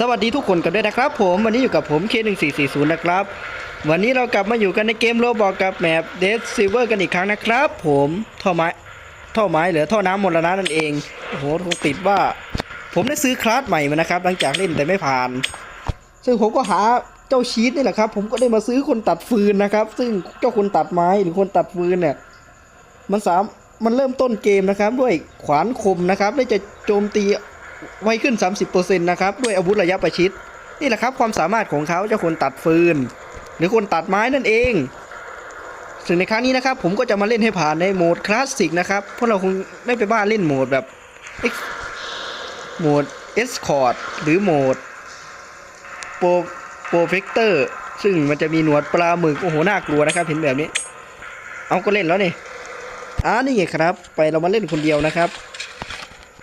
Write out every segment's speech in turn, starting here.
สวัสดีทุกคนกันด้วยนะครับผมวันนี้อยู่กับผม K1440 นะครับ วันนี้เรากลับมาอยู่กันในเกมโรบอกกับแมป Dead Silver กันอีกครั้งนะครับ ผมท่อไม้ท่อไม้หรือท่อน้ำมรณะนั่นเองโอ้โหถูกติดว่า ผมได้ซื้อคลาสใหม่มานะครับ หลังจากเล่นแต่ไม่ผ่าน ซึ่งผมก็หาเจ้าชีตนี่แหละครับ ผมก็ได้มาซื้อคนตัดฟืนนะครับ ซึ่งเจ้าคนตัดไม้หรือคนตัดฟืนเนี่ยมันสามมันเริ่มต้นเกมนะครับ ด้วยขวานคมนะครับได้จะโจมตี ไวขึ้น 30%นะครับ ด้วยอาวุธระยะประชิด นี่แหละครับความสามารถของเขาเจ้าคนตัดฟืน หรือคนตัดไม้นั่นเองซึ่งในครั้งนี้นะครับ ผมก็จะมาเล่นให้ผ่านในโหมดคลาสสิกนะครับ เพราะเราคงไม่ไปบ้านเล่นโหมดแบบโหมดเอสคอร์ดหรือโหมดโปรโปรเฟกเตอร์ซึ่งมันจะมีหนวดปลาหมึก โอ้โห น่ากลัวนะครับ เห็นแบบนี้ เอาก็เล่นแล้วนี่อ่านี่ไงครับ ไปเรามาเล่นคนเดียวนะครับ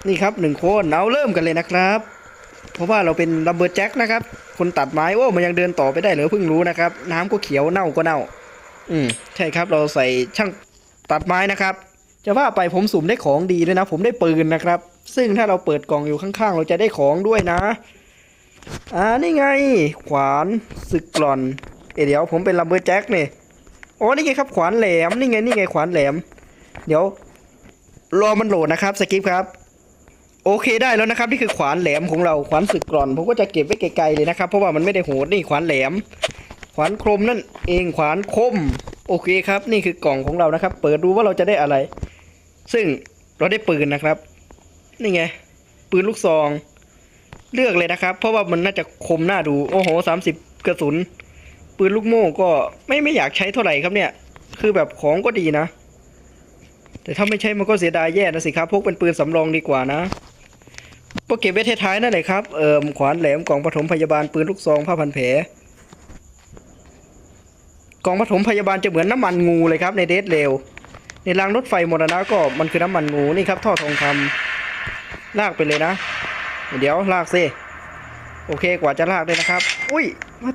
นี่ครับหนึ่งคนเอาเริ่มกันเลยนะครับ เพราะว่าเราเป็นดับเบิลแจ็คนะครับ คนตัดไม้โอ้มันยังเดินต่อไปได้เหรอเพิ่งรู้นะครับ น้ำก็เขียวเน่าก็เน่า อืมใช่ครับเราใส่ช่างตัดไม้นะครับ จะว่าไปผมสุ่มได้ของดีด้วยนะ ผมได้ปืนนะครับ ซึ่งถ้าเราเปิดกล่องอยู่ข้างๆ เราจะได้ของด้วยนะ อ่านี่ไง ขวานสึกกล่อนเอยเดี๋ยวผมเป็นลัมเบอร์แจ็คเนี่ยอ๋อนี่ไงครับขวานแหลมนี่ไงนี่ไงขวานแหลม เดี๋ยวรอมันโหลดนะครับสกิปครับ โอเคได้แล้วนะครับนี่คือขวานแหลมของเราขวานสึกกร่อนผมก็จะเก็บไว้ไกลๆเลยนะครับ เพราะว่ามันไม่ได้โหดนี่ขวานแหลม ขวานคมนั่นเองขวานคม โอเคครับ นี่คือกล่องของเรานะครับ เปิดดูว่าเราจะได้อะไร ซึ่งเราได้ปืนนะครับ นี่ไง ปืนลูกซอง เลือกเลยนะครับ เพราะว่ามันน่าจะคมน่าดูโอ้โหสามสิบกระสุน ปืนลูกโม่ก็ไม่ไม่อยากใช้เท่าไหร่ครับเนี่ย คือแบบของก็ดีนะ แต่ถ้าไม่ใช่มันก็เสียดายแย่นะสิครับพกเป็นปืนสำรองดีกว่านะ ก็เก็บไว้ท้ายนั่นแหละครับ เอ่อขวานแหลมกล่องปฐมพยาบาลปืนลูกซองผ้าพันแผลกล่องปฐมพยาบาลจะเหมือนน้ำมันงูเลยครับในเดทเร็วในรางรถไฟมรณะก็มันคือน้ำมันงูนี่ครับท่อทองคำลากไปเลยนะ เดี๋ยวลากสิโอเคกว่าจะลากได้นะครับ อุ้ย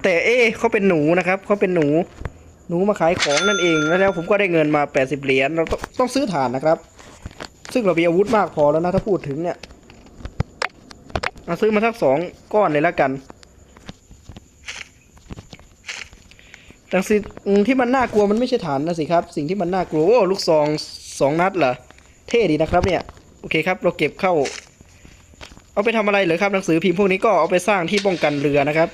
แต่เอ๊เขาเป็นหนูนะครับเขาเป็นหนู หนูมาขายของนั่นเองแล้วแล้วผมก็ได้เงินมา 80 เหรียญเราต้องต้องซื้อฐานนะครับ ซึ่งเรามีอาวุธมากพอแล้วนะถ้าพูดถึงเนี่ย เอาซื้อมาสักสองก้อนเลยแล้วกันแต่สิ่งที่มันน่ากลัวมันไม่ใช่ฐานนะสิครับ สิ่งที่มันน่ากลัวโอ้ลูกซองสองนัดเหรอเท่ดีนะครับเนี่ยโอเคครับ เราเก็บเข้า เอาไปทำอะไรเหรอครับหนังสือพิมพ์พวกนี้ก็เอาไปสร้างที่ป้องกันเรือนะครับ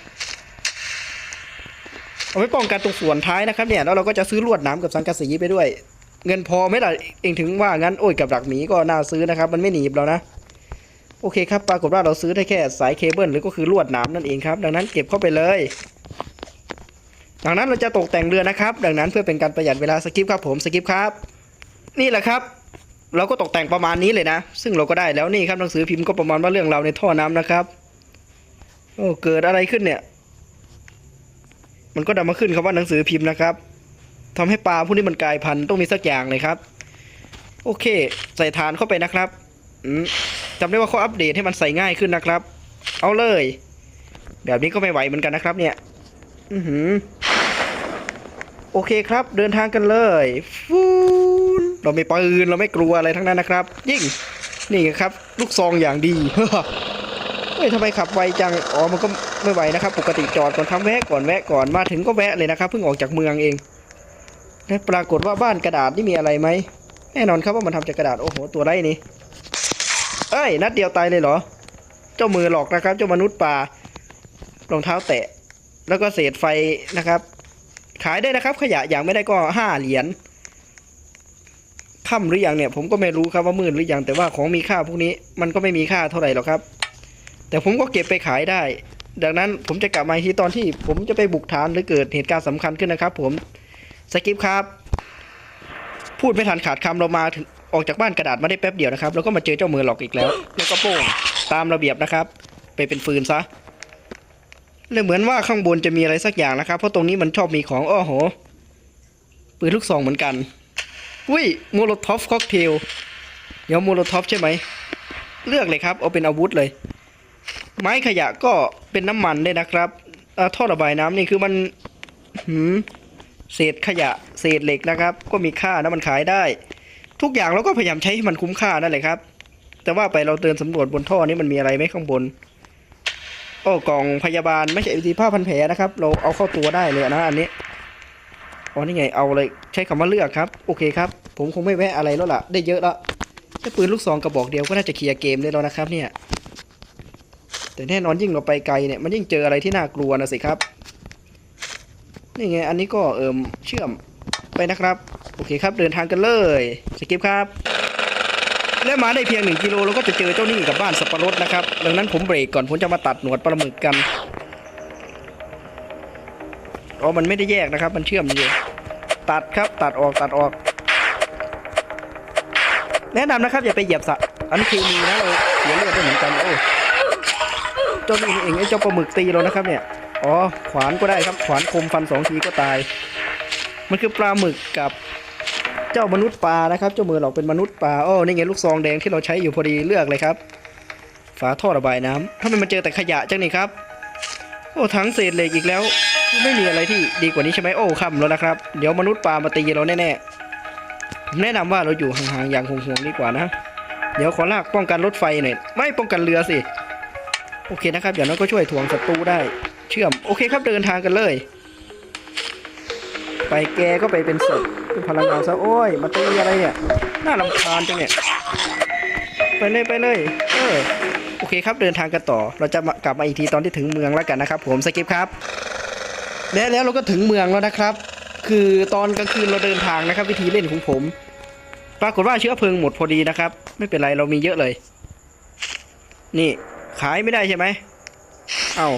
เอาไว้ป้องกันตรงส่วนท้ายนะครับเนี่ยแล้วเราก็จะซื้อลวดน้ำกับสังกะสีไปด้วย เงินพอไหม่ล่ะเองถึงว่างั้นโอ้ยกับดักหมีก็น่าซื้อนะครับ มันไม่หนีบเรานะ โอเคครับปรากฏว่าเราซื้อได้แค่สายเคเบิลหรือก็คือลวดหน้ำนั่นเองครับ ดังนั้นเก็บเข้าไปเลย ดังนั้นเราจะตกแต่งเรือนะครับ ดังนั้นเพื่อเป็นการประหยัดเวลาสกิปครับผมสกิปครับ นี่แหละครับ เราก็ตกแต่งประมาณนี้เลยนะ ซึ่งเราก็ได้แล้วนี่ครับหนังสือพิมพ์ก็ประมาณว่าเรื่องเราในท่อน้ำนะครับโอ้เกิดอะไรขึ้นเนี่ย มันก็ดันมาขึ้นคำว่าหนังสือพิมพ์นะครับทำให้ปลาพวกนี้มันกลายพันธุ์ต้องมีสักอย่างเลยครับ โอเค ใส่ฐานเข้าไปนะครับ อืม จำได้ว่าเขาอัปเดตให้มันใส่ง่ายขึ้นนะครับ เอาเลย แบบนี้ก็ไม่ไหวเหมือนกันนะครับ เนี่ย อือหือ โอเคครับ เดินทางกันเลยฟูนเราไม่ปืนเราไม่กลัวอะไรทั้งนั้นนะครับ ยิ่ง นี่ครับ ลูกซองอย่างดีเฮ้ยทำไมขับไวจัง อ๋อ มันก็ไม่ไหวนะครับ ปกติจอดก่อนทำแวะก่อนแวะก่อน มาถึงก็แวะเลยนะครับ เพิ่งออกจากเมืองเอง และปรากฏว่าบ้านกระดาษนี่มีอะไรไหม แน่นอนครับว่ามันทำจากกระดาษ โอ้โห ตัวไรนี่ เอ้ยนัดเดียวตายเลยเหรอ เจ้ามือหลอกนะครับ เจ้ามนุษย์ป่ารองเท้าแตะ แล้วก็เศษไฟนะครับ ขายได้นะครับ ขยะอย่างไม่ได้ก็ห้าเหรียญค่ำหรือยังเนี่ย ผมก็ไม่รู้ครับว่ามืดหรือยังแต่ว่าของมีค่าพวกนี้มันก็ไม่มีค่าเท่าไหร่หรอกครับ แต่ผมก็เก็บไปขายได้ ดังนั้นผมจะกลับมาที่ตอนที่ ผมจะไปบุกฐานหรือเกิดเหตุการณ์สำคัญขึ้นนะครับ ผมสกิปครับ พูดไม่ทันขาดคำเรามาถึง ออกจากบ้านกระดาษมาได้แป๊บเดียวนะครับ แล้วก็มาเจอเจ้ามือหลอกอีกแล้ว แล้วก็โป้งตามระเบียบนะครับ ไปเป็นฟืนซะเลยเหมือนว่าข้างบนจะมีอะไรสักอย่างนะครับ เพราะตรงนี้มันชอบมีของอ้อโหปืนลูกซองเหมือนกันอุ้ยโมโลท็อฟค็อกเทลเดี๋ยวโมโลท็อฟใช่ไหมเลือกเลยครับเอาเป็นอาวุธเลย ไม้ขยะก็เป็นน้ำมันได้นะครับเอ่อท่อระบายน้ำนี่คือมันหืมเศษขยะเศษเหล็กนะครับ ก็มีค่านะมันขายได้ ทุกอย่างเราก็พยายามใช้ให้มันคุ้มค่านั่นแหละครับ แต่ว่าไปเราเดินสำรวจบนท่อนี้มันมีอะไรไหมข้างบน โอ้กล่องพยาบาลไม่ใช่วิธีผ้าพันแผลนะครับ เราเอาเข้าตัวได้เลยนะอันนี้อ๋อนี่ไงเอาเลยใช้คำว่าเลือกครับ โอเคครับ ผมคงไม่แวะอะไรแล้วล่ะ ได้เยอะล้วแค่ปืนลูกซองกระบอกเดียวก็น่าจะเคลียร์เกมได้แล้วนะครับเนี่ย แต่แน่นอนยิ่งเราไปไกลเนี่ยมันยิ่งเจออะไรที่น่ากลัวนะสิครับนี่ไงอันนี้ก็เอิมเชื่อม ไปนะครับ โอเคครับเดินทางกันเลยสกิปครับ และมาได้เพียงหนึ่งกิโลเราก็จะเจอเจ้านี้กับบ้านสับปะรดนะครับ ดังนั้นผมเบรกก่อนผมจะมาตัดหนวดปลาหมึกกันอ๋อมันไม่ได้แยกนะครับ มันเชื่อมอยู่ตัดครับตัดออกตัดออก แนะนำนะครับ อย่าไปเหยียบสะอันนี้เคมีนะเราเสียเลือดได้เหมือนกันโอ้เจ้านี้นี่เองไอ้เจ้าปลาหมึกตีเรานะครับเนี่ยอ๋อขวานก็ได้ครับขวานคมฟันสองทีก็ตาย มันคือปลาหมึกกับเจ้ามนุษย์ปลานะครับ เจ้ามือเราเป็นมนุษย์ปลาโอ้นี่ไงลูกซองแดงที่เราใช้อยู่พอดีเลือกเลยครับ ฝาท่อระบายน้ำทำไมมันเจอแต่ขยะจังนี่ครับโอ้ทั้งเศษเหล็กอีกแล้ว ไม่มีอะไรที่ดีกว่านี้ใช่ไหมโอ้ค่ำแล้วนะครับ เดี๋ยวมนุษย์ปลามาตีเราแน่ๆแนะนำว่าเราอยู่ห่างๆอย่างห่วงๆดีกว่านะ เดี๋ยวขอลากป้องกันรถไฟหน่อยไม่ป้องกันเรือสิโอเคนะครับอย่างน้อยก็ช่วยถ่วงศัตรูได้ เชื่อมโอเคครับเดินทางกันเลย ไปแกก็ไปเป็นศพเป็นพลังงานซะโอ้ยมาตีอะไรเนี่ยน่ารำคาญจังเนี่ยไปเลยไปเลยเออโอเคครับเดินทางกันต่อ เราจะกลับมาอีกทีตอนที่ถึงเมืองแล้วกันนะครับ ผมสกิปครับและแล้วเราก็ถึงเมืองแล้วนะครับ คือตอนกลางคืนเราเดินทางนะครับ วิธีเล่นของผม ปรากฏว่าเชื้อเพลิงหมดพอดีนะครับ ไม่เป็นไรเรามีเยอะเลย นี่ขายไม่ได้ใช่ไหมเอา้า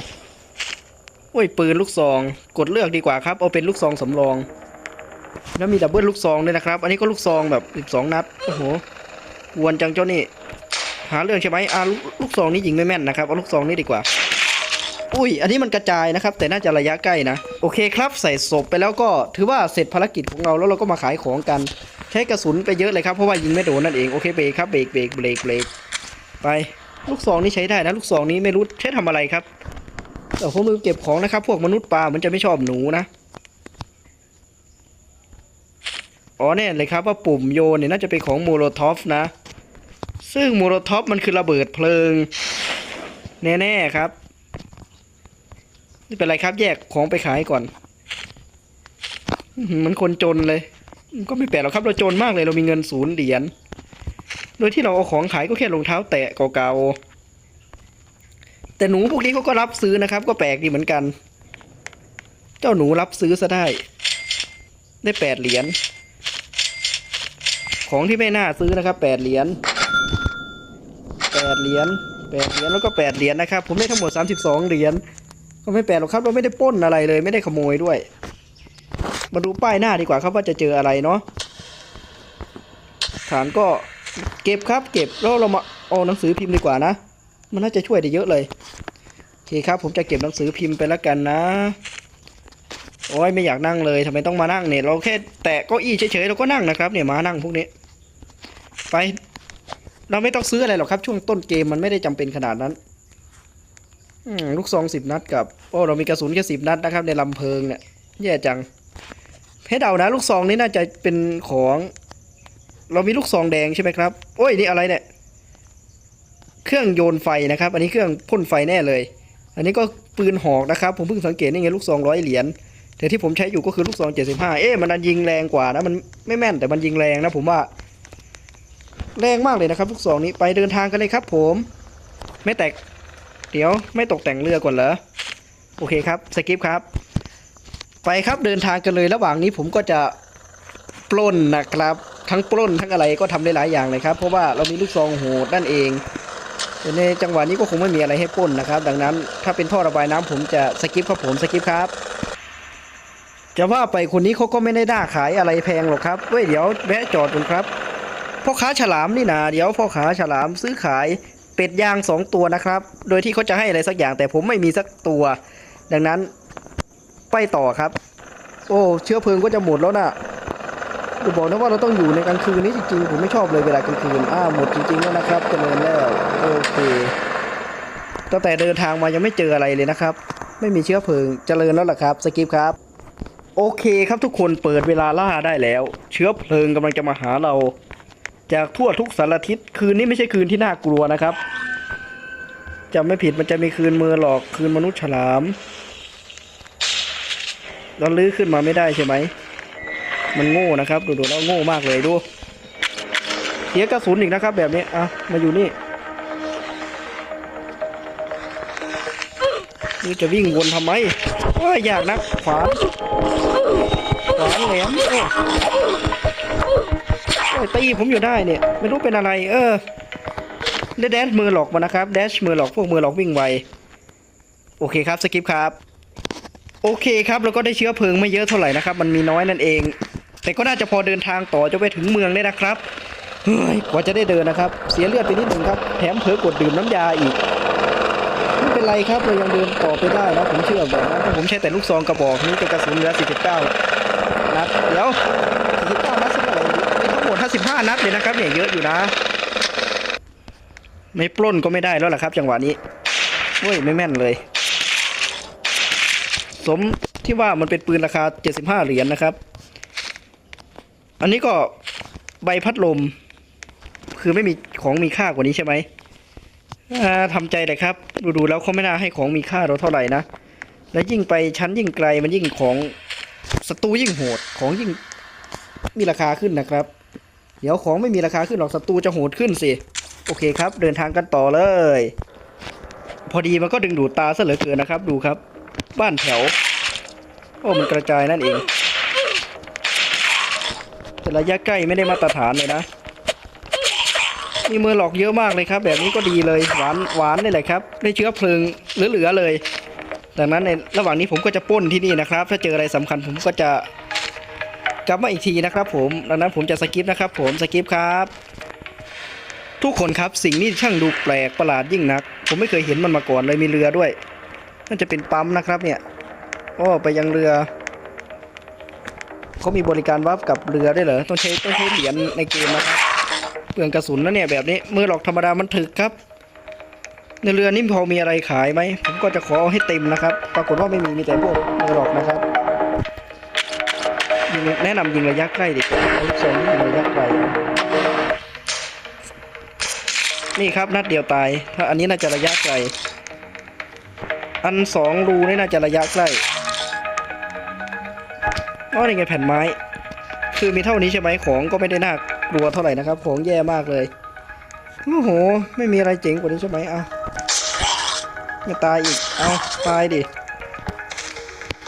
โอ้ยปืนลูกซอง กดเลือกดีกว่าครับ เอาเป็นลูกซองสำรอง แล้วมีดับเบิลลูกซองด้วยนะครับ อันนี้ก็ลูกซองแบบ 12 นัด โอ้โหวนจังเจ้านี่ หาเรื่องใช่ไหมอ่าลูกลูกซองนี้ยิงไม่แม่นนะครับ เอาลูกซองนี้ดีกว่า อุ้ย อันนี้มันกระจายนะครับ แต่น่าจะระยะใกล้นะ โอเคครับใส่ศพไปแล้วก็ถือว่าเสร็จภารกิจของเราแล้วเราก็มาขายของกัน ใช้กระสุนไปเยอะเลยครับ เพราะว่ายิงไม่โดนนั่นเอง โอเคเบรกครับ เบรกเบรกเบรกเบรกไป ลูกซองนี้ใช้ได้นะ ลูกซองนี้ไม่รู้ใช้ทำอะไรครับ แต่ผมลืมเก็บของนะครับ พวกมนุษย์ปลามันจะไม่ชอบหนูนะ อ๋อแน่เลยครับว่าปุ่มโยนเนี่ยน่าจะเป็นของโมโลทอฟนะ ซึ่งโมโลทอฟมันคือระเบิดเพลิง แน่ๆครับไม่เป็นไรครับแยกของไปขายก่อนมันคนจนเลย ก็ไม่แปลกหรอกครับเราจนมากเลยเรามีเงินศูนย์เหรียญโดยที่เราเอาของขายก็แค่รองเท้าแตะเก่าๆ แต่หนูพวกนี้เขาก็รับซื้อนะครับ ก็แปลกดีเหมือนกัน เจ้าหนูรับซื้อซะได้ ได้แปดเหรียญของที่ไม่น่าซื้อนะครับแปดเหรียญแปดเหรียญแปดเหรียญแล้วก็แปดเหรียญนะครับ ผมได้ทั้งหมดสามสิบสองเหรียญก็ไม่แปลกหรอกครับเราไม่ได้ป้นอะไรเลยไม่ได้ขโมยด้วย มาดูป้ายหน้าดีกว่าครับว่าจะเจออะไรเนาะฐานก็เก็บครับ เก็บแล้วเรามาเอาหนังสือพิมพ์ดีกว่านะ มันน่าจะช่วยได้เยอะเลย เคครับ ผมจะเก็บหนังสือพิมพ์ไปแล้วกันนะ โอ้ยไม่อยากนั่งเลยทำไมต้องมานั่งเนี่ย เราแค่แตะเก้าอี้เฉยๆเราก็นั่งนะครับเนี่ยมานั่งพวกนี้ ไป เราไม่ต้องซื้ออะไรหรอกครับ ช่วงต้นเกมมันไม่ได้จำเป็นขนาดนั้นอลูกซองสิบนัดกับโอ้เรามีกระสุนแค่สิบนัดนะครับ ในลำเพลิงเนี่ยแย่จังให้เดานะ ลูกซองนี้น่าจะเป็นของ เรามีลูกซองแดงใช่ไหมครับ โอ้ยนี่อะไรเนี่ย เครื่องโยนไฟนะครับ อันนี้เครื่องพ่นไฟแน่เลย อันนี้ก็ปืนหอกนะครับ ผมเพิ่งสังเกตนี่ไงลูกซองร้อยเหรียญแต่ที่ผมใช้อยู่ก็คือลูกซอง75เอ๊ะมันยิงแรงกว่านะมันไม่แม่นแต่มันยิงแรงนะผมว่าแรงมากเลยนะครับลูกซองนี้ไปเดินทางกันเลยครับ ผม ไม่แตก เดี๋ยวไม่ตกแต่งเรือก่อนเหรอโอเคครับสกิปครับ ไปครับเดินทางกันเลยระหว่างนี้ผมก็จะปล้นนะครับ ทั้งปล้นทั้งอะไรก็ทำได้หลายอย่างเลยครับ เพราะว่าเรามีลูกซองโหดนั่นเอง ในจังหวะนี้ก็คงไม่มีอะไรให้ป้นนะครับ ดังนั้นถ้าเป็นท่อระบายน้ำผมจะสกิปครับผมสกิปครับจะว่าไปคนนี้เขาก็ไม่ได้ด่าขายอะไรแพงหรอกครับเว้ยเดี๋ยวแวะจอดก่อนครับพ่อค้าฉลามนี่นะเดี๋ยวพ่อค้าฉลามซื้อขายเป็ดย่างสองตัวนะครับ โดยที่เขาจะให้อะไรสักอย่างแต่ผมไม่มีสักตัว ดังนั้นไปต่อครับ โอ้เชื้อเพลิงก็จะหมดแล้วนะ จะบอกนะว่าเราต้องอยู่ในกลางคืนนี้จริงๆ ผมไม่ชอบเลยเวลากลางคืน อ้าหมดจริงๆแล้วนะครับเจริญแล้วโอเคตั้งแต่เดินทางมายังไม่เจออะไรเลยนะครับ ไม่มีเชื้อเพลิงเจริญแล้วล่ะครับสกิปครับ โอเคครับทุกคนเปิดเวลาล่าได้แล้ว เชื้อเพลิงกำลังจะมาหาเรา จากทั่วทุกสารทิศคืนนี้ไม่ใช่คืนที่น่ากลัวนะครับจำไม่ผิดมันจะมีคืนมือหลอกคืนมนุษย์ฉลามเราลื้อขึ้นมาไม่ได้ใช่ไหม มันโง่นะครับ ดูๆแล้วโง่มากเลยดูเสียกระสุนอีกนะครับ แบบนี้อะมาอยู่นี่นี่จะวิ่งวนทำไมโอ้ยอยากนักขวานขวานแหลมโอ้ตีผมอยู่ได้เนี่ย ไม่รู้เป็นอะไร เออได้แดนมือหลอกมานะครับแดชมือหลอกพวกมือหลอกวิ่งไวโอเคครับสกิปครับ โอเคครับแล้วก็ได้เชื้อเพลิงไม่เยอะเท่าไหร่นะครับ มันมีน้อยนั่นเอง แต่ก็น่าจะพอเดินทางต่อจะไปถึงเมืองได้นะครับเฮ้ยกว่าจะได้เดินนะครับ เสียเลือดไปนิดหนึ่งครับ แถมเผลอกดดื่มน้ำยาอีกไม่เป็นไรครับเรายังเดินต่อไปได้นะผมเชื่อแบบนั้นถ้าผมใช้แต่ลูกซองกระบอกนี้จะกระสุนเหลือ49นัดเดี๋ยว49นัดสักเท่าไหร่มีทั้งหมด55นัดเลยนะครับเนี่ยเยอะอยู่นะ ไม่ปล้นก็ไม่ได้แล้วล่ะครับ จังหวะนี้เฮ้ยไม่แม่นเลย สมที่ว่ามันเป็นปืนราคา 75 เหรียญนะครับ อันนี้ก็ใบพัดลม คือไม่มีของมีค่ากว่านี้ใช่ไหมอ่าทำใจเลยครับ ดูๆแล้วเขาไม่น่าให้ของมีค่าเราเท่าไหร่นะ แล้วยิ่งไปชั้นยิ่งไกลมันยิ่งของศัตรูยิ่งโหดของยิ่งมีราคาขึ้นนะครับ เดี๋ยวของไม่มีราคาขึ้นหรอกศัตรูจะโหดขึ้นสิโอเคครับ เดินทางกันต่อเลย พอดีมันก็ดึงดูดตาซะเหลือเกินนะครับ ดูครับ บ้านแถวโอ้มันกระจายนั่นเอง แต่ระยะใกล้ไม่ได้มาตรฐานเลยนะมีมือหลอกเยอะมากเลยครับ แบบนี้ก็ดีเลยหวานหวานนี่แหละครับ ได้เชื้อเพลิงเหลือๆเลย ดังนั้นในระหว่างนี้ผมก็จะป้นที่นี่นะครับ ถ้าเจออะไรสำคัญผมก็จะกลับมาอีกทีนะครับ ผมดังนั้นผมจะสกิปนะครับ ผมสกิปครับ ทุกคนครับสิ่งนี้ช่างดูแปลกประหลาดยิ่งนัก ผมไม่เคยเห็นมันมาก่อนเลยมีเรือด้วยน่าจะเป็นปั๊มนะครับเนี่ยโอ้ไปยังเรือ เขามีบริการวับกับเรือได้เหรอต้องใช้ต้องใช้เหรียญในเกมนะครับเปลืองกระสุนนะเนี่ยแบบนี้มือหลอกธรรมดามันถึกครับ ในเรือนี่พอมีอะไรขายไหมผมก็จะขอเอาให้เต็มนะครับ ปรากฏว่าไม่มีมีแต่พวกมือหลอกนะครับยิงแนะนำยิงระยะใกล้ดีกว่าเอาลูกซองยิงระยะไกลนี่ครับนัดเดียวตาย ถ้าอันนี้น่าจะระยะไกล อันสองรูนี่น่าจะระยะใกล้ อ๋อนี่ไงแผ่นไม้ คือมีเท่านี้ใช่ไหมของก็ไม่ได้น่ากลัวเท่าไหร่นะครับ ของแย่มากเลยโอ้โห ไม่มีอะไรเจ๋งกว่านี้ใช่ไหมเอาไม่ตายอีก เอาตายดิ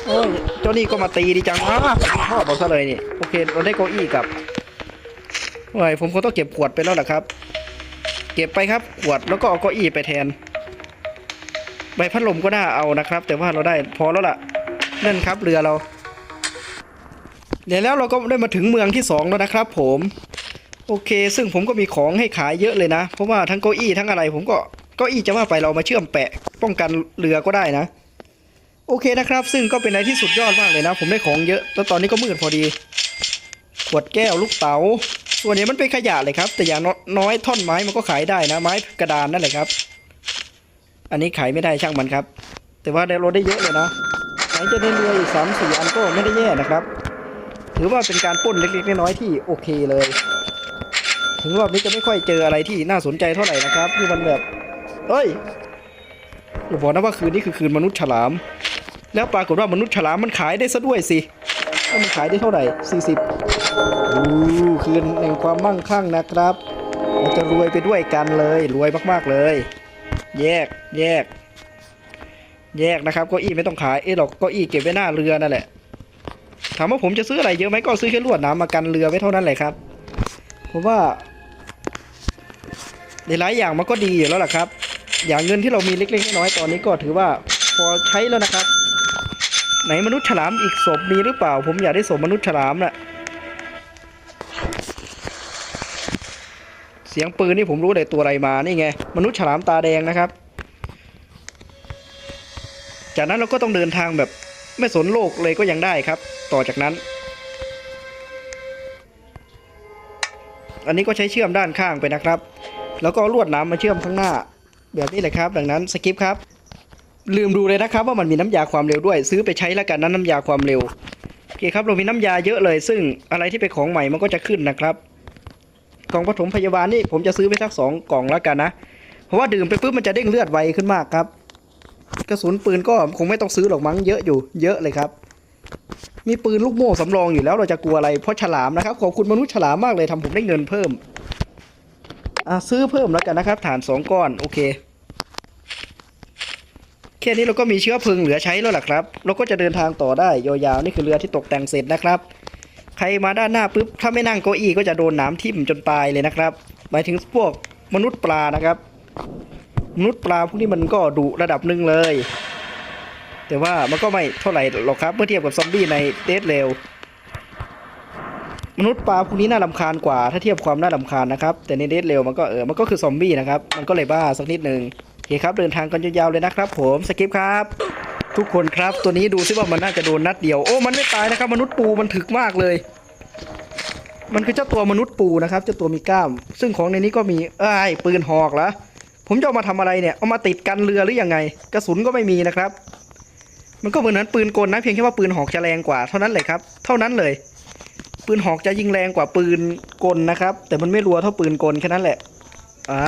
โอ้ยเจ้านี่ก็มาตีดีจังอ้าพ่อบอกซะเลยนี่ โอเค เราได้เก้าอี้กับโอ้ยผมคงต้องเก็บขวดไปแล้วล่ะครับ เก็บไปครับขวดแล้วก็เอาเก้าอี้ไปแทน ใบพัดลมก็น่าเอานะครับ แต่ว่าเราได้พอแล้วล่ะ นั่นครับเรือเรา เดี๋ยวแล้วเราก็ได้มาถึงเมืองที่สองแล้วนะครับ ผม โอเค ซึ่งผมก็มีของให้ขายเยอะเลยนะ เพราะว่าทั้งเก้าอี้ทั้งอะไร ผมก็เก้าอี้จะว่าไปเรามาเชื่อมแปะ ป้องกันเรือก็ได้นะ โอเคนะครับ ซึ่งก็เป็นอะไรที่สุดยอดมากเลยนะ ผมได้ของเยอะแล้วตอนนี้ก็มืดพอดี ขวดแก้วลูกเต๋าส่วนนี้มันเป็นขยะเลยครับ แต่อย่างน้อยท่อนไม้มันก็ขายได้นะ ไม้กระดานนั่นแหละครับ อันนี้ขายไม่ได้ช่างมันครับ แต่ว่าได้รถได้เยอะเลยนะไหนจะได้เรืออีกสามสี่อันก็ไม่ได้แย่นะครับ ถือว่าเป็นการป้นเล็กๆน้อยๆที่โอเคเลย ถึงรอบนี้จะไม่ค่อยเจออะไรที่น่าสนใจเท่าไหร่นะครับที่มันแบบเอ้ยอย่าบอกนะว่าคืนนี้คือคืนมนุษย์ฉลาม แล้วปรากฏว่ามนุษย์ฉลามมันขายได้ซะด้วยสิมันขายได้เท่าไหร่ 40อู้คืนแห่งความมั่งคั่งนะครับเราจะรวยไปด้วยกันเลยรวยมากๆเลย แยกแยก แยกนะครับเก้าอี้ไม่ต้องขายเอ้หรอกเก้าอี้เก็บไว้หน้าเรือนั่นแหละามว่าผมจะซื้ออะไรเยอะไหมก็ซื้อแค่ลวดน้ำมากันเรือไว้เท่านั้นแหละครับผมว่าในหลายอย่างมันก็ดีอยู่แล้วล่ะครับ อย่างเงินที่เรามีเล็กๆน้อยๆตอนนี้ก็ถือว่าพอใช้แล้วนะครับ ไหนมนุษย์ฉลามอีกศพมีหรือเปล่า ผมอยากได้ศพมนุษย์ฉลามน่ะเสียงปืนนี่ผมรู้เลยตัวอะไรมานี่ไงมนุษย์ฉลามตาแดงนะครับ จากนั้นเราก็ต้องเดินทางแบบ ไม่สนโลกเลยก็ยังได้ครับ ต่อจากนั้น อันนี้ก็ใช้เชื่อมด้านข้างไปนะครับ แล้วก็ลวดน้ำมาเชื่อมข้างหน้า แบบนี้เลยครับ ดังนั้นสกิปครับ ลืมดูเลยนะครับ ว่ามันมีน้ำยาความเร็วด้วย ซื้อไปใช้แล้วกันนะน้ำยาความเร็วโอเคครับเรามีน้ำยาเยอะเลย ซึ่งอะไรที่เป็นของใหม่มันก็จะขึ้นนะครับกล่องปฐมพยาบาลนี่ผมจะซื้อไปสักสองกล่องแล้วกันนะ เพราะว่าดื่มไปปุ๊บมันจะเด้งเลือดไวขึ้นมากครับ กระสุนปืนก็คงไม่ต้องซื้อหรอกมั้งเยอะอยู่ เยอะเลยครับ มีปืนลูกโม่สำรองอยู่แล้วเราจะกลัวอะไรเพราะฉลามนะครับขอบคุณมนุษย์ฉลามมากเลยทำผมได้เงินเพิ่มอะซื้อเพิ่มแล้วกันนะครับฐานสองก้อนโอเคแค่นี้เราก็มีเชื้อเพลิงเหลือใช้แล้วล่ะครับ เราก็จะเดินทางต่อได้ยาวๆนี่คือเรือที่ตกแต่งเสร็จนะครับ ใครมาด้านหน้าปุ๊บถ้าไม่นั่งเก้าอี้ก็จะโดนน้ำทิ่มจนตายเลยนะครับ หมายถึงพวกมนุษย์ปลานะครับ มนุษย์ปลาพวกนี้มันก็ดุระดับหนึ่งเลย แต่ว่ามันก็ไม่เท่าไหร่หรอกครับ เมื่อเทียบกับซอมบี้ในเดดเร็วมนุษย์ปลาพวกนี้น่ารำคาญกว่า ถ้าเทียบความน่ารำคาญนะครับ แต่ในเดดเร็วมันก็เออมันก็คือซอมบี้นะครับ มันก็เลยบ้าสักนิดหนึ่งโอเคครับเดินทางกันยาวๆเลยนะครับ ผมสกิปครับทุกคนครับตัวนี้ดูซิว่ามันน่าจะโดนนัดเดียวโอ้มันไม่ตายนะครับ มนุษย์ปูมันถึกมากเลย มันคือเจ้าตัวมนุษย์ปูนะครับเจ้าตัวมีกล้าม ซึ่งของในนี้ก็มีเอ้ยปืนหอกเหรอ ผมจะเอามาทำอะไรเนี่ย เอามาติดกันเรือหรือยังไง กระสุนก็ไม่มีนะครับ มันก็เหมือนนั้นปืนกลนะเพียงแค่ว่าปืนหอกจะแรงกว่าเท่านั้นเลยครับ เท่านั้นเลย ปืนหอกจะยิงแรงกว่าปืนกลนะครับ แต่มันไม่รัวเท่าปืนกลแค่นั้นแหละ อ่า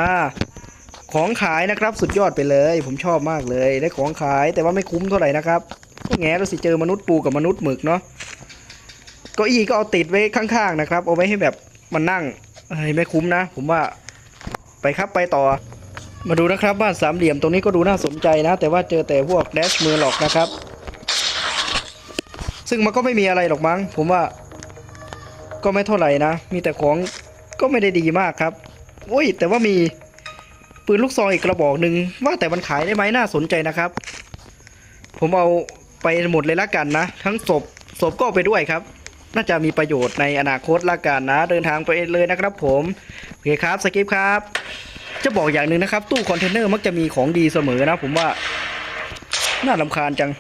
ของขายนะครับ สุดยอดไปเลย ผมชอบมากเลย ได้ของขายแต่ว่าไม่คุ้มเท่าไหร่นะครับ ก็แง่เราสิเจอมนุษย์ปูกับมนุษย์หมึกเนาะเก็อีก็เอาติดไว้ข้างๆนะครับ เอาไว้ให้แบบมันนั่งเอ้ยไม่คุ้มนะ ผมว่าไปครับไปต่อ มาดูนะครับบ้านสามเหลี่ยมตรงนี้ก็ดูน่าสนใจนะ แต่ว่าเจอแต่พวกแดชมือหลอกนะครับ ซึ่งมันก็ไม่มีอะไรหรอกมั้ง ผมว่า ก็ไม่เท่าไหร่นะ มีแต่ของก็ไม่ได้ดีมากครับอุ้ย แต่ว่ามีปืนลูกซองอีกกระบอกหนึ่งว่าแต่มันขายได้ไหมน่าสนใจนะครับ ผมเอาไปหมดเลยละกันนะ ทั้งศพศพก็เอาไปด้วยครับ น่าจะมีประโยชน์ในอนาคตละกันนะ เดินทางไปเลยนะครับ ผมโอเคครับสกิปครับ จะบอกอย่างหนึ่งนะครับ ตู้คอนเทนเนอร์มักจะมีของดีเสมอนะ ผมว่า น่าลำคาญจัง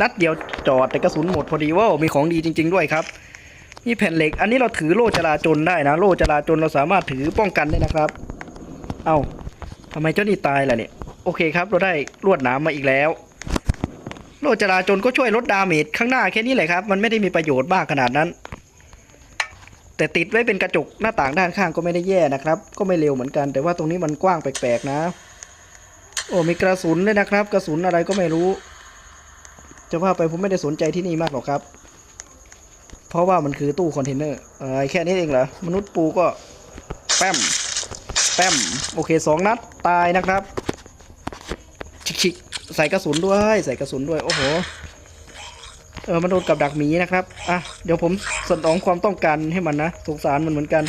นัดเดียวจอดแต่กระสุนหมดพอดีว่ามีของดีจริง ๆ ด้วยครับนี่แผ่นเหล็ก อันนี้เราถือโล่จราจรได้นะ โล่จราจรเราสามารถถือป้องกันได้นะครับ เอา้าทำไมเจ้านี่ตายล่ะเนี่ย โอเคครับ เราได้ลวดหนามมาอีกแล้ว โล่จราจรก็ช่วยลดดาเมจข้างหน้าแค่นี้แหละครับ มันไม่ได้มีประโยชน์มากขนาดนั้น แต่ติดไว้เป็นกระจกหน้าต่างด้านข้างก็ไม่ได้แย่นะครับ ก็ไม่เร็วเหมือนกัน แต่ว่าตรงนี้มันกว้างแปลกๆนะ โอ้มีกระสุนด้วยนะครับ กระสุนอะไรก็ไม่รู้จะว่าไปผมไม่ได้สนใจที่นี่มากหรอกครับ เพราะว่ามันคือตู้คอนเทนเนอร์เออแค่นี้เองเหรอมนุษย์ปูก็แป้มแป้มโอเคสองนัดตายนะครับชิกๆใส่กระสุนด้วย ใส่กระสุนด้วยโอ้โห เออมันโดนกับดักหมีนะครับ อะ เดี๋ยวผมสนองความต้องการให้มันนะ สงสารมันเหมือนกัน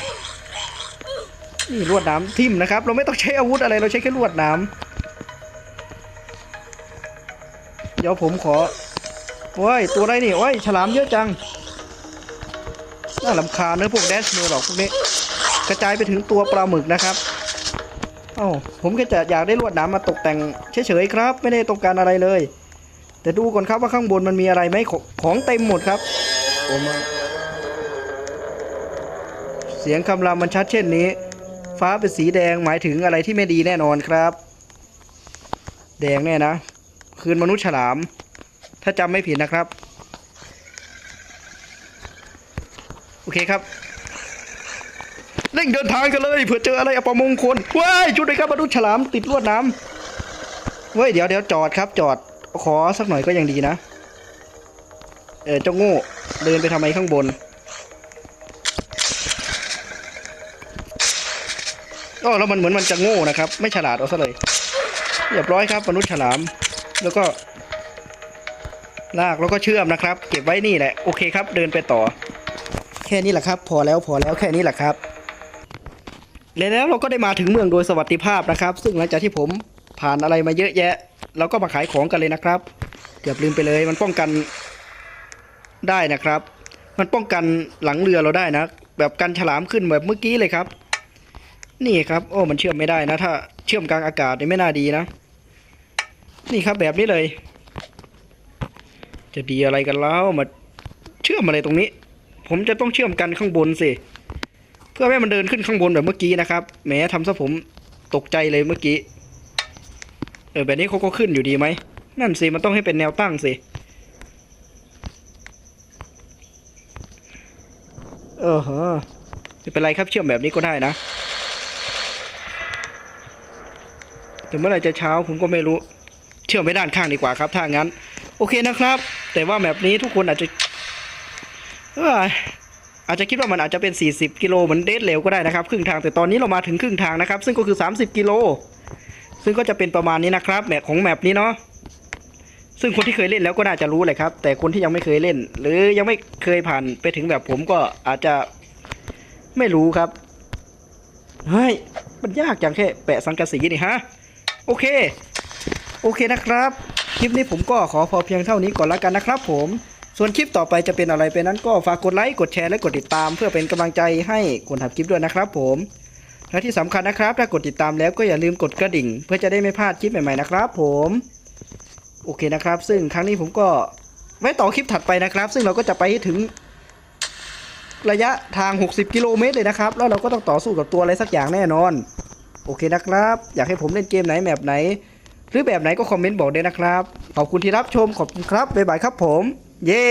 นี่ลวดน้ำทิ่มนะครับ เราไม่ต้องใช้อาวุธอะไร เราใช้แค่ลวดน้ำเดี๋ยวผมขอโอ้ย ตัวอะไรนี่โอ้ย ฉลามเยอะจัง น่าลำคาญเนื้อพวกแดชเมอร์หรอกพวกนี้ กระจายไปถึงตัวปลาหมึกนะครับเอ้าผมแค่จะอยากได้ลวดนามมาตกแต่งเฉยๆครับ ไม่ได้ต้องการอะไรเลย แต่ดูก่อนครับว่าข้างบนมันมีอะไรไหมของของเต็มหมดครับโอ้มเสียงคำรามมันชัดเช่นนี้ ฟ้าเป็นสีแดงหมายถึงอะไรที่ไม่ดีแน่นอนครับ แดงแน่นะ คืนมนุษย์ฉลาม ถ้าจำไม่ผิดนะครับ โอเคครับเร่งเดินทางกันเลยเผื่อเจออะไรอัปมงคลว้ายชุดเลยครับมนุษย์ฉลามติดลวดน้ำเว้ยเดี๋ยวเดี๋ยวจอดครับจอด ขอสักหน่อยก็ยังดีนะ เออเจ้าโง่เดินไปทำไมข้างบน ก็แล้วมันเหมือนมันจะโง่นะครับ ไม่ฉลาดเอาซะเลยเรียบร้อยครับมนุษย์ฉลาม แล้วก็ ลากแล้วก็เชื่อมนะครับ เก็บไว้นี่แหละโอเคครับ เดินไปต่อ แค่นี้แหละครับ พอแล้วพอแล้วแค่นี้แหละครับแล้วเราก็ได้มาถึงเมืองโดยสวัสดิภาพนะครับ ซึ่งหลังจากที่ผมผ่านอะไรมาเยอะแยะ เราก็มาขายของกันเลยนะครับ เกือบลืมไปเลย มันป้องกันได้นะครับ มันป้องกันหลังเรือเราได้นะ แบบกันฉลามขึ้นแบบเมื่อกี้เลยครับ นี่ครับ โอ้มันเชื่อมไม่ได้นะ ถ้าเชื่อมกลางอากาศนี่ไม่น่าดีนะ นี่ครับแบบนี้เลย จะดีอะไรกันแล้วมาเชื่อมอะไรตรงนี้ ผมจะต้องเชื่อมกันข้างบนสิเพื่อให้มันเดินขึ้นข้างบนแบบเมื่อกี้นะครับแหมทำซะผมตกใจเลยเมื่อกี้ เออแบบนี้เขาก็ขึ้นอยู่ดีไหม นั่นสิ มันต้องให้เป็นแนวตั้งสิ เออฮะไม่เป็นไรครับเชื่อมแบบนี้ก็ได้นะ แต่เมื่อไหรจะเช้าผมก็ไม่รู้ เชื่อมไปด้านข้างดีกว่าครับ ถ้างั้น โอเคนะครับ แต่ว่าแบบนี้ทุกคนอาจจะเอ้ยอาจจะคิดว่ามันอาจจะเป็น 40 กิโลเหมือนเดทเร็วก็ได้นะครับ ครึ่งทางแต่ตอนนี้เรามาถึงครึ่งทางนะครับ ซึ่งก็คือ 30 กิโล ซึ่งก็จะเป็นประมาณนี้นะครับแมปของแมปนี้เนาะซึ่งคนที่เคยเล่นแล้วก็น่าจะรู้เลยครับ แต่คนที่ยังไม่เคยเล่น หรือยังไม่เคยผ่านไปถึงแบบผมก็อาจจะไม่รู้ครับเฮ้ยมันยากจังแค่แปะสังกะสีนี่ฮะโอเค โอเคนะครับ คลิปนี้ผมก็ขอพอเพียงเท่านี้ก่อนละกันนะครับ ผมส่วนคลิปต่อไปจะเป็นอะไรไปนั้นก็ฝากกดไลค์กดแชร์และกดติดตาม เพื่อเป็นกำลังใจให้คนทำคลิปด้วยนะครับ ผม และที่สำคัญนะครับ ถ้ากดติดตามแล้วก็อย่าลืมกดกระดิ่ง เพื่อจะได้ไม่พลาดคลิปใหม่ๆนะครับ ผมโอเคนะครับ ซึ่งครั้งนี้ผมก็ไว้ต่อคลิปถัดไปนะครับ ซึ่งเราก็จะไปถึงระยะทาง 60 กิโลเมตรเลยนะครับ แล้วเราก็ต้องต่อสู้กับตัวอะไรสักอย่างแน่นอน โอเคนะครับ อยากให้ผมเล่นเกมไหนแบบไหน หรือแบบไหนก็คอมเมนต์บอกด้วยนะครับ ขอบคุณที่รับชมขอบคุณครับบ๊ายบายครับผม เย้